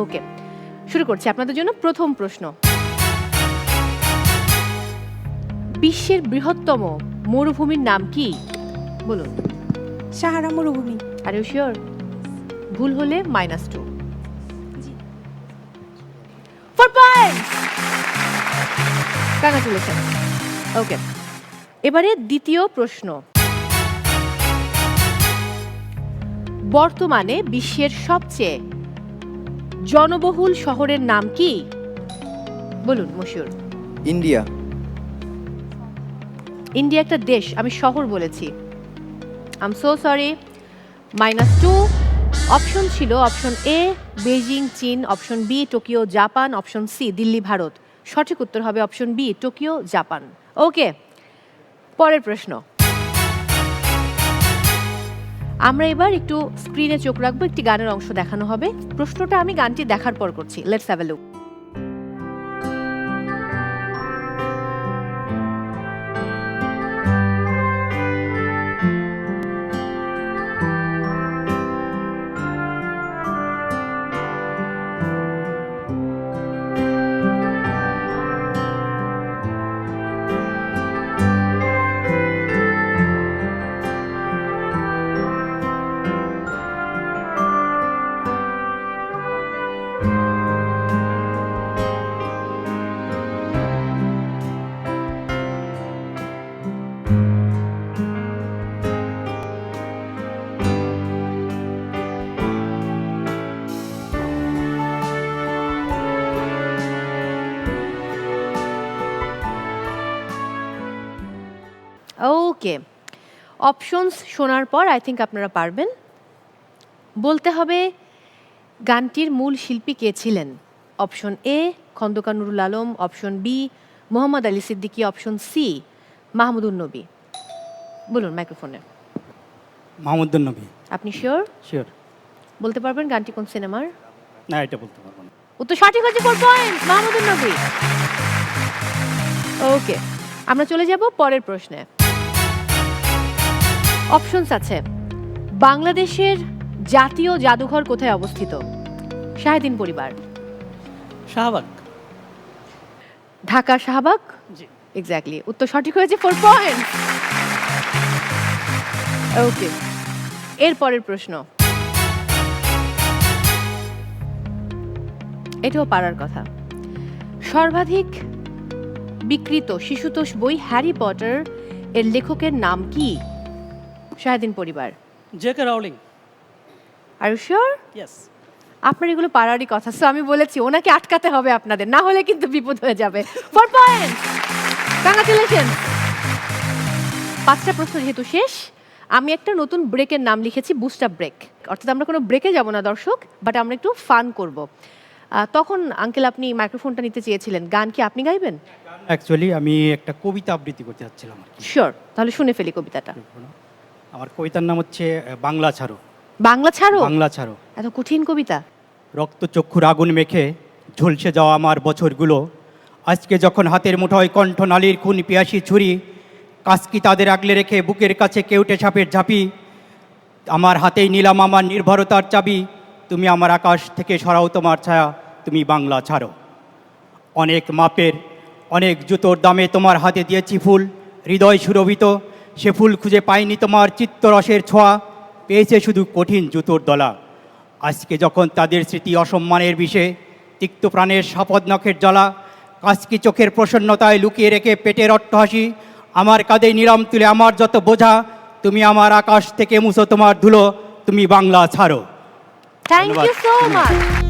ওকে শুরু করছি আপনাদের জন্য প্রথম প্রশ্ন। বিশ্বের বৃহত্তম মরুভূমির নাম কি? বলুন। সাহারা মরুভূমি। আর ইউ শিওর ভুল হলে minus two four congratulation okay এবারে দ্বিতীয় প্রশ্ন। বর্তমানে বিশ্বের সবচেয়ে জনবহুল শহরের নাম কি? বলুন মশিউর। ইন্ডিয়া। ইন্ডিয়া একটা দেশ আমি শহর বলেছি। আম so sorry minus two option ছিল অপশন এ বেজিং চীন option B Tokyo Japan option C Delhi Bharat. সঠিক উত্তর হবে option B Tokyo Japan okay পরের প্রশ্ন। আমরা এবার একটু স্ক্রিনে চোখ রাখব, একটি গানের অংশ দেখানো হবে। প্রশ্নটা আমি গানটি দেখার পর করছি। Let's have look okay options শোনার পর আই থিঙ্ক আপনারা পারবেন। বলতে হবে গানটির মূল শিল্পী কে ছিলেন? Option A Khandakar Nurul Alam. Option B Mohammad Ali Siddiqui. Option C Mahmudul Nabi. বলুন মাইক্রোফোনে। মাহমুদুল নবী। আপনি শিওর শিওর বলতে পারবেন গানটি কোন সিনেমার? না এটা বলতে পারব না। উত্তর সঠিক হচ্ছে ফোর পয়েন্ট মাহমুদুল নবী। ওকে আমরা চলে যাব পরের প্রশ্নে। অপশনস আছে। বাংলাদেশের জাতীয় জাদুঘর কোথায় অবস্থিত? শাহেদিন পরিবার। শাহবাগ। ঢাকা শাহবাগ? জি। এক্স্যাক্টলি উত্তর সঠিক হয়েছে ফোর পয়েন্ট ওকে এর পরের প্রশ্ন। এটাও পারার কথা। সর্বাধিক বিকৃত শিশুতোষ বই হ্যারি পটার এর লেখকের নাম কি? শাহেদিন পরিবার। জে কে রাউলিং আর শিওর ইয়েস আপনার এগুলো পারারই কথা সো আমি বলেছি ওনাকে আটকাতে হবে আপনাদের না হলে কিন্তু বিপদ হয়ে যাবে। ফোর পয়েন্ট কংগ্রাচুলেশন পাঁচটা প্রশ্ন যেহেতু শেষ আমি একটা নতুন ব্রেকের নাম লিখেছি বুস্টার ব্রেক অর্থাৎ আমরা কোনো ব্রেকে যাব না দর্শক বাট আমরা একটু ফান করব। তখন আঙ্কেল আপনি মাইক্রোফোনটা নিতে চেয়েছিলেন গান কি আপনি গাইবেন? অ্যাকচুয়ালি আমি একটা কবিতা আবৃত্তি করতে যাচ্ছিলাম আর কি। শিওর তাহলে শুনে ফেলি কবিতাটা। আমার কবিতার নাম হচ্ছে বাংলা ছাড়ো। বাংলা ছাড়ো? বাংলা ছাড়ো। এত কঠিন কবিতা। রক্তচক্ষুর আগুন মেখে ঝলসে যাওয়া আমার বছরগুলো। আজকে যখন হাতের মুঠোয় কণ্ঠ নালীর খুন পিয়াসি ছুরি কাসকি তাদের আগলে রেখে বুকের কাছে কেউটে সাপের ঝাঁপি আমার হাতেই নিলাম আমার নির্ভরতার চাবি তুমি আমার আকাশ থেকে সরাও তোমার ছায়া তুমি বাংলা ছাড়ো। অনেক মাপের অনেক জুতোর দামে তোমার হাতে দিয়েছি ফুল হৃদয় সুরভিত সে ফুল খুঁজে পাইনি তোমার চিত্তরসের ছোঁয়া পেয়েছে শুধু কঠিন জুতোর দলা। আজকে যখন তাদের স্মৃতি অসম্মানের বিষে তিক্ত প্রাণের শপথ নখের জ্বালা কাজকি চোখের প্রসন্নতায় লুকিয়ে রেখে পেটের অট্টহাসি আমার কাঁধে নিরাম তুলে আমার যত বোঝা তুমি আমার আকাশ থেকে মুছো তোমার ধুলো তুমি বাংলা ছাড়ো। Thank you so much